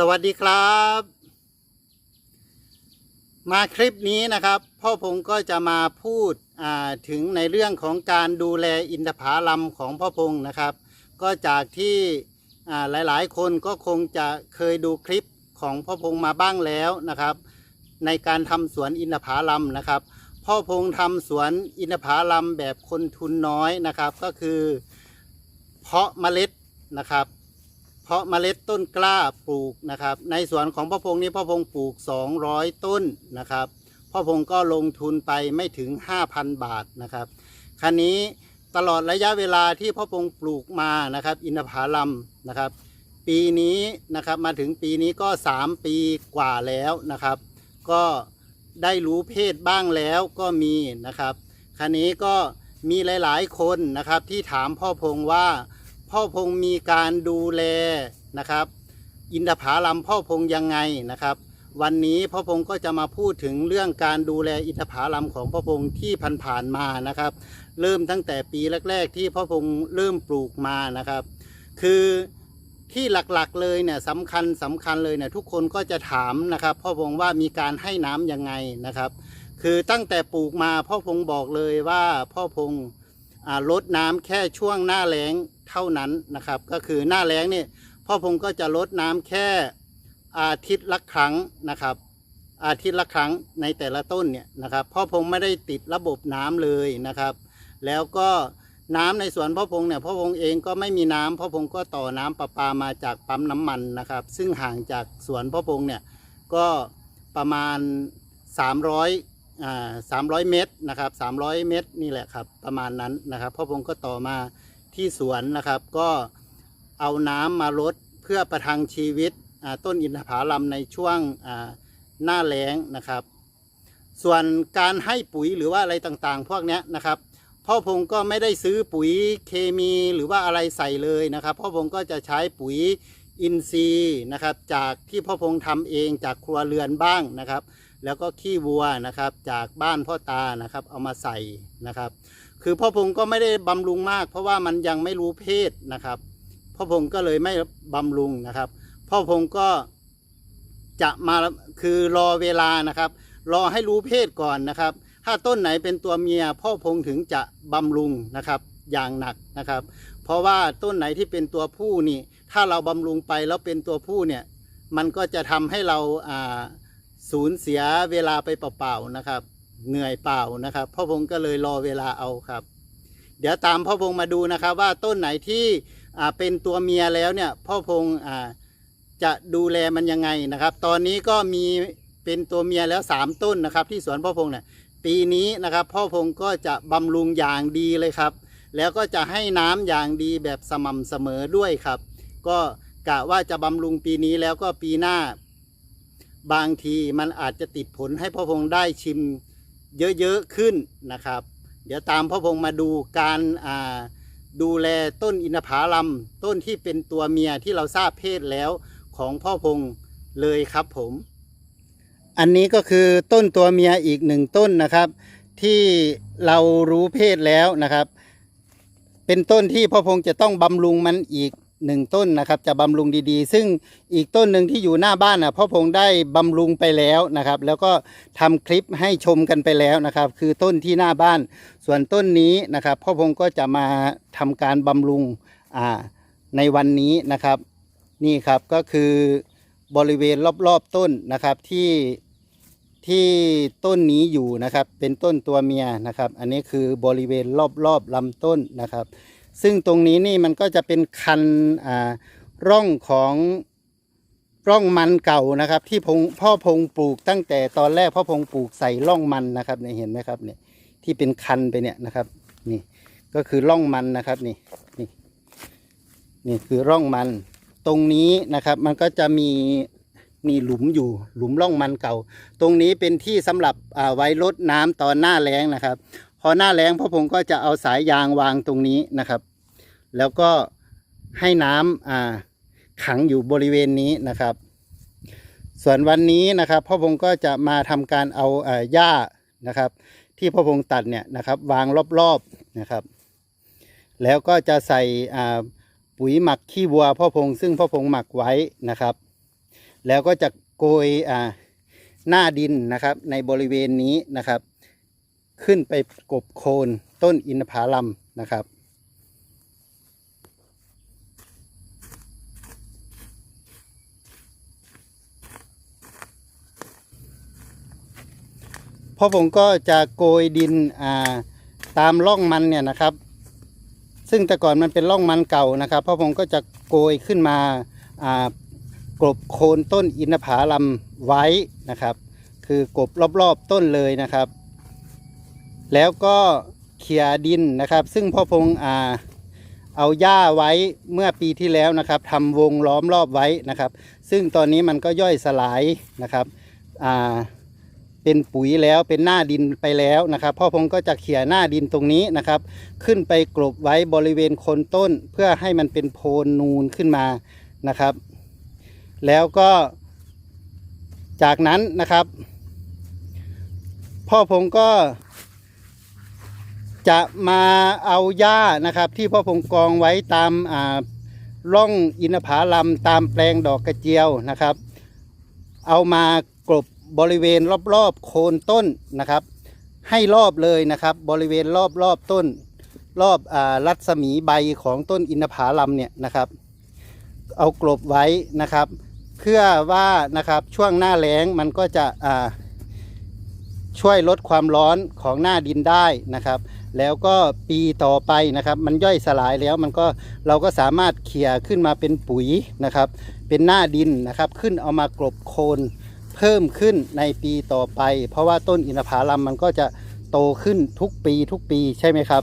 สวัสดีครับ มาคลิปนี้นะครับ พ่อพงก็จะมาพูดถึงในเรื่องของการดูแลอินทผลัมของพ่อพงนะครับ ก็จากที่หลายๆ คนก็คงจะเคยดูคลิปของพ่อพงมาบ้างแล้วนะครับ ในการทำสวนอินทผลัมนะครับ พ่อพงทำสวนอินทผลัมแบบคนทุนน้อยนะครับ ก็คือ เพาะเมล็ดนะครับ เพาะเมล็ดต้นกล้าปลูกนะครับ ในสวนของพ่อพงนี้พ่อพงปลูก 200 ต้นนะครับ พ่อพงก็ลงทุนไปไม่ถึง 5,000 บาทนะครับคันนี้ตลอดระยะเวลาที่พ่อพงปลูกมานะครับ อินทผลัมนะครับ ปีนี้นะครับมาถึงปีนี้ก็ 3 ปีกว่าแล้วนะครับ ก็ได้รู้เพศบ้างแล้วก็มีนะครับคันนี้ก็มีหลาย ๆ คนนะครับที่ถามพ่อพงว่า พ่อพงมีการดูแลนะครับ อินทผลัมพ่อพงยังไงนะครับ วันนี้พ่อพงก็จะมาพูดถึงเรื่องการดูแลอินทผลัมของพ่อพงที่ผ่านๆมานะครับ เริ่มตั้งแต่ปีแรก ๆ ที่พ่อพงเริ่มปลูกมานะครับ คือที่หลักๆเลยเนี่ยสำคัญสำคัญเลยเนี่ยทุกคนก็จะถามนะครับ พ่อพงว่ามีการให้น้ำยังไงนะครับ คือตั้งแต่ปลูกมาพ่อพงบอกเลยว่าพ่อพงอลดน้ำแค่ช่วงหน้าแล้ง เท่านั้นนะครับ ก็คือหน้าแล้งเนี่ยพ่อพงก็จะลดน้ำแค่อาทิตย์ละครั้งนะครับ อาทิตย์ละครั้งในแต่ละต้นเนี่ยนะครับพ่อพงไม่ได้ติดระบบน้ำเลยนะครับ แล้วก็น้ำในสวนพ่อพงเนี่ยพ่อพงเองก็ไม่มีน้ำพ่อพงก็ต่อน้ำประปามาจากปั๊มน้ำมันนะครับ ซึ่งห่างจากสวนพ่อพงเนี่ยก็ประมาณ 300อ่าสามร้อยเมตรนะครับสามร้อยเมตรนี่แหละครับประมาณนั้นนะครับพ่อพงก็ต่อมา ที่สวนนะครับ ก็เอาน้ำมาลดเพื่อประทังชีวิตต้นอินทผลัมในช่วงหน้าแล้งนะครับ ส่วนการให้ปุ๋ยหรือว่าอะไรต่างๆ พวกนี้นะครับพ่อพงก็ไม่ได้ซื้อปุ๋ยเคมีหรือว่าอะไรใส่เลยนะครับ พ่อพงก็จะใช้ปุ๋ยอินทรีย์นะครับ จากที่พ่อพงทำเองจากครัวเรือนบ้างนะครับ แล้วก็ขี้วัวนะครับจากบ้านพ่อตานะครับ เอามาใส่นะครับ คือพ่อพงก็ไม่ได้บำรุงมาก เพราะว่ามันยังไม่รู้เพศนะครับ พ่อพงก็เลยไม่บำรุงนะครับ พ่อพงก็จะมาคือรอเวลานะครับ รอให้รู้เพศก่อนนะครับ ถ้าต้นไหนเป็นตัวเมีย พ่อพงถึงจะบำรุงนะครับ อย่างหนักนะครับ เพราะว่าต้นไหนที่เป็นตัวผู้นี่ ถ้าเราบำรุงไปแล้วเป็นตัวผู้เนี่ย มันก็จะทำให้เราอ่าสูญเสียเวลาไปเปล่าๆนะครับ เหนื่อยเปล่านะครับ พ่อพงก็เลยรอเวลาเอาครับ เดี๋ยวตามพ่อพงมาดูนะครับ ว่าต้นไหนที่เป็นตัวเมียแล้วเนี่ยพ่อพงอจะดูแลมันยังไงนะครับ ตอนนี้ก็มีเป็นตัวเมียแล้วสามต้นนะครับ ที่สวนพ่อพงเนี่ยปีนี้นะครับ พ่อพงก็จะบำรุงอย่างดีเลยครับ แล้วก็จะให้น้ำอย่างดีแบบสม่ำเสมอด้วยครับ ก็กะว่าจะบำรุงปีนี้แล้วก็ปีหน้า บางทีมันอาจจะติดผลให้พ่อพงได้ชิม เยอะๆขึ้นนะครับ เดี๋ยวตามพ่อพงมาดูการดูแลต้นอินทผลัมต้นที่เป็นตัวเมียที่เราทราบเพศแล้วของพ่อพงเลยครับผม อันนี้ก็คือต้นตัวเมียอีกหนึ่งต้นนะครับ ที่เรารู้เพศแล้วนะครับ เป็นต้นที่พ่อพงจะต้องบำรุงมันอีก หนึ่งต้นนะครับจะบำรุงดีๆ ซึ่งอีกต้นหนึ่งที่อยู่หน้าบ้านนะพ่อพงได้บำรุงไปแล้วนะครับ แล้วก็ทำคลิปให้ชมกันไปแล้วนะครับ คือต้นที่หน้าบ้าน ส่วนต้นนี้นะครับพ่อพงก็จะมาทำการบำรุงอ่าในวันนี้นะครับ นี่ครับก็คือบริเวณรอบๆต้นนะครับที่ที่ต้นนี้อยู่นะครับ เป็นต้นตัวเมียนะครับ อันนี้คือบริเวณรอบๆลำต้นนะครับ ซึ่งตรงนี้นี่มันก็จะเป็นคันอ่าร่องของร่องมันเก่านะครับ ที่พงพ่อพงปลูกตั้งแต่ตอนแรกพ่อพงปลูกใส่ร่องมันนะครับเนี่ยเห็นไหมครับเนี่ยที่เป็นคันไปเนี่ยนะครับนี่ก็คือร่องมันนะครับนี่นี่นี่คือร่องมัน ตรงนี้นะครับมันก็จะมีนี่หลุมอยู่หลุมร่องมันเก่า ตรงนี้เป็นที่สำหรับอ่าไว้รดน้ำตอนหน้าแล้งนะครับ อหน้าแล้งพ่อผมก็จะเอาสายยางวางตรงนี้นะครับ แล้วก็ให้น้ำอ่าขังอยู่บริเวณนี้นะครับ ส่วนวันนี้นะครับพ่อพงก็จะมาทำการเอาหญ้านะครับ ที่พ่อพงตัดเนี่ยนะครับวางรอบๆนะครับ แล้วก็จะใส่ปุ๋ยหมักขี้วัวพ่อพงซึ่งพ่อพงหมักไว้นะครับ แล้วก็จะโกยหน้าดินนะครับในบริเวณนี้นะครับ ขึ้นไปกบโคนต้นอินทผลัมนะครับ พ่อผมก็จะโกยดินาตามร่องมันเนี่ยนะครับ ซึ่งแต่ก่อนมันเป็นร่องมันเก่านะครับ พ่อผมก็จะโกยขึ้นมาากลบโคนต้นอินทผลัมไว้นะครับ คือกบรอบๆต้นเลยนะครับ แล้วก็เขี่ยดินนะครับ ซึ่งพ่อพงอ่าเอาหญ้าไว้เมื่อปีที่แล้วนะครับทำวงล้อมรอบไว้นะครับ ซึ่งตอนนี้มันก็ย่อยสลายนะครับอ่าเป็นปุ๋ยแล้วเป็นหน้าดินไปแล้วนะครับ พ่อพงก็จะเขี่ยหน้าดินตรงนี้นะครับ ขึ้นไปกลบไว้บริเวณโคนต้นเพื่อให้มันเป็นโพนนูนขึ้นมานะครับ แล้วก็ จากนั้นนะครับ พ่อพงก็ จะมาเอาหญ้านะครับ ที่พ่อพงกองไว้ตามอ่าร่องอินทผลัมตามแปลงดอกกระเจียวนะครับ เอามากลบบริเวณรอบๆโคนต้นนะครับ ให้รอบเลยนะครับ บริเวณรอบรอบต้น รอบอารัศมีใบของต้นอินทผลัมเนี่ยนะครับ เอากลบไว้นะครับ เพื่อว่านะครับช่วงหน้าแล้งมันก็จะอ่าช่วยลดความร้อนของหน้าดินได้นะครับ แล้วก็ปีต่อไปนะครับ มันย่อยสลายแล้วมันก็เราก็สามารถเขี่ยขึ้นมาเป็นปุ๋ยนะครับ เป็นหน้าดินนะครับ ขึ้นเอามากรบโคนเพิ่มขึ้นในปีต่อไป เพราะว่าต้นอินทผลัมมันก็จะโตขึ้นทุกปีทุกปีใช่ไหมครับ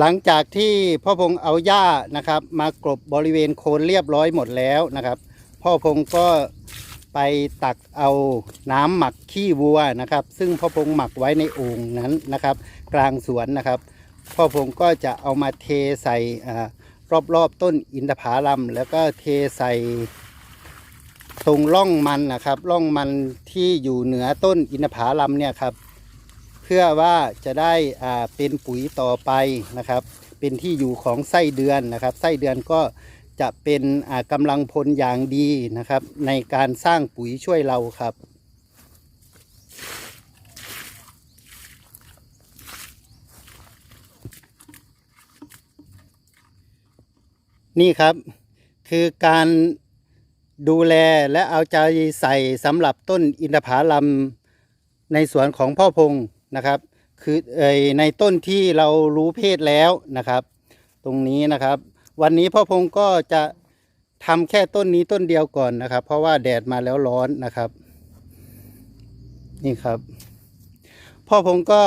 หลังจากที่พ่อพงเอาหญ้านะครับ มากลบบริเวณโคนเรียบร้อยหมดแล้วนะครับ พ่อพงก็ไปตักเอาน้ำหมักขี้วัวนะครับ ซึ่งพ่อพงหมักไว้ในโอ่งนั้นนะครับ กลางสวนนะครับ พ่อพงก็จะเอามาเทใส่อ่ารอบๆต้นอินทผลัมแล้วก็เทใส่ตรงร่องมันนะครับร่องมันที่อยู่เหนือต้นอินทผลัมเนี่ยครับ พื่อว่าจะได้อ่าเป็นปุ๋ยต่อไปนะครับ เป็นที่อยู่ของไส้เดือนนะครับ ไส้เดือนก็จะเป็นอ่ากำลังพลอย่างดีนะครับ ในการสร้างปุ๋ยช่วยเราครับ นี่ครับคือการดูแลและเอาใจใส่สำหรับต้นอินทผลัมในสวนของพ่อพงษ์ นะครับ คือในต้นที่เรารู้เพศแล้วนะครับ ตรงนี้นะครับ วันนี้พ่อพงก็จะทำแค่ต้นนี้ต้นเดียวก่อนนะครับ เพราะว่าแดดมาแล้วร้อนนะครับ นี่ครับ พ่อพงก็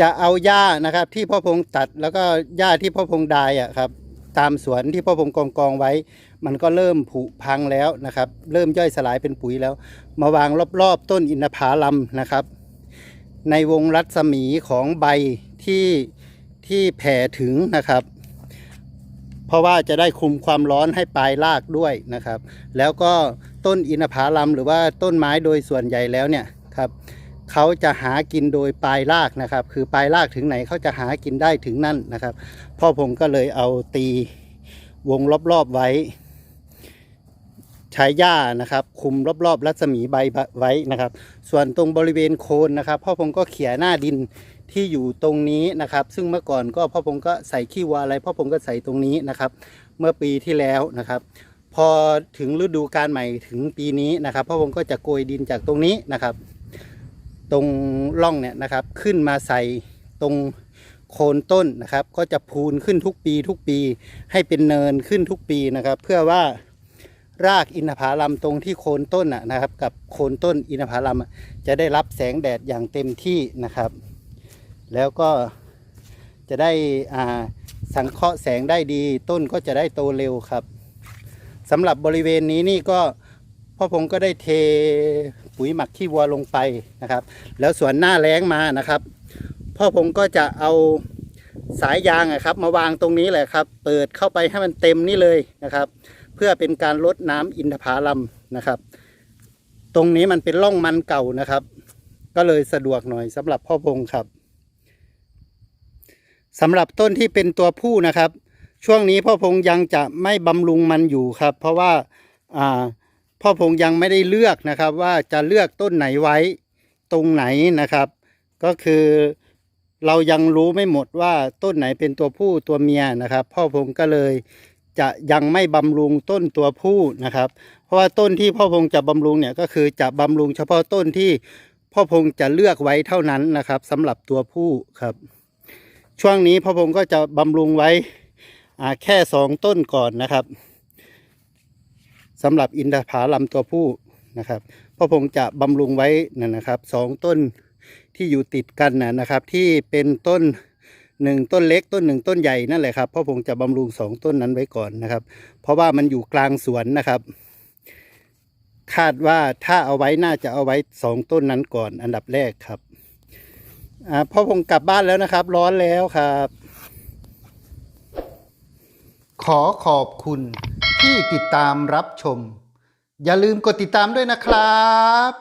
จะเอาหญ้านะครับ ที่พ่อพงตัดแล้วก็หญ้าที่พ่อพงดายอะครับ ตามสวนที่พ่อพงกองกองไว้ มันก็เริ่มผุพังแล้วนะครับ เริ่มย่อยสลายเป็นปุ๋ยแล้ว มาวางรอบๆต้นอินทผลัมนะครับ ในวงรัศมีของใบที่ที่แผ่ถึงนะครับ เพราะว่าจะได้คุมความร้อนให้ปลายรากด้วยนะครับ แล้วก็ต้นอินทผลัมหรือว่าต้นไม้โดยส่วนใหญ่แล้วเนี่ยครับเขาจะหากินโดยปลายรากนะครับ คือปลายรากถึงไหนเขาจะหากินได้ถึงนั่นนะครับ พ่อผมก็เลยเอาตีวงรอบๆไว้ ใช้หญ้านะครับ คุมรอบๆ รัศมีใบไว้นะครับ ส่วนตรงบริเวณโคนนะครับ พ่อผมก็เขี่ยหน้าดินที่อยู่ตรงนี้นะครับ ซึ่งเมื่อก่อนก็พ่อผมก็ใส่ขี้วัวอะไร พ่อผมก็ใส่ตรงนี้นะครับ เมื่อปีที่แล้วนะครับ พอถึงฤดูการใหม่ถึงปีนี้นะครับ พ่อผมก็จะโกยดินจากตรงนี้นะครับ ตรงร่องเนี่ยนะครับ ขึ้นมาใส่ตรงโคนต้นนะครับ ก็จะพูนขึ้นทุกปีทุกปี ให้เป็นเนินขึ้นทุกปีนะครับ เพื่อว่า รากอินทผลัมตรงที่โคนต้นนะครับ กับโคนต้นอินทผลัมจะได้รับแสงแดดอย่างเต็มที่นะครับ แล้วก็จะได้สังเคราะห์แสงได้ดี ต้นก็จะได้โตเร็วครับสำหรับบริเวณนี้นี่ก็พ่อพงก็ได้เทปุ๋ยหมักขี้วัวลงไปนะครับ แล้วส่วนหน้าแล้งมานะครับ พ่อพงก็จะเอาสายยางอะครับ มาวางตรงนี้แหละครับ เปิดเข้าไปให้มันเต็มนี่เลยนะครับ พื่อเป็นการลดน้ำอินทผลัมนะครับ ตรงนี้มันเป็นร่องมันเก่านะครับ ก็เลยสะดวกหน่อยสำหรับพ่อพงครับสำหรับต้นที่เป็นตัวผู้นะครับ ช่วงนี้พ่อพงยังจะไม่บำรุงมันอยู่ครับ เพราะว่าอ่าพ่อพงยังไม่ได้เลือกนะครับ ว่าจะเลือกต้นไหนไว้ตรงไหนนะครับ ก็คือเรายังรู้ไม่หมดว่าต้นไหนเป็นตัวผู้ตัวเมียนะครับ พ่อพงก็เลย จะยังไม่บำรุงต้นตัวผู้นะครับ เพราะว่าต้นที่พ่อพงจะบำรุงเนี่ยก็คือจะบำรุงเฉพาะต้นที่พ่อพงจะเลือกไว้เท่านั้นนะครับสำหรับตัวผู้ครับ ช่วงนี้พ่อพงก็จะบำรุงไว้แค่สองต้นก่อนนะครับสำหรับอินทผลัมตัวผู้นะครับพ่อพงจะบำรุงไว้นั่นนะครับสองต้นที่อยู่ติดกันนะนะครับ ที่เป็นต้น หนึ่งต้นเล็กต้นหนึ่งต้นใหญ่นั่นแหละครับพ่อพงจะบำรุงสองต้นนั้นไว้ก่อนนะครับ เพราะว่ามันอยู่กลางสวนนะครับ คาดว่าถ้าเอาไว้น่าจะเอาไว้สองต้นนั้นก่อนอันดับแรกครับอ่าพ่อพงกลับบ้านแล้วนะครับ ร้อนแล้วครับ ขอขอบคุณที่ติดตามรับชม อย่าลืมกดติดตามด้วยนะครับ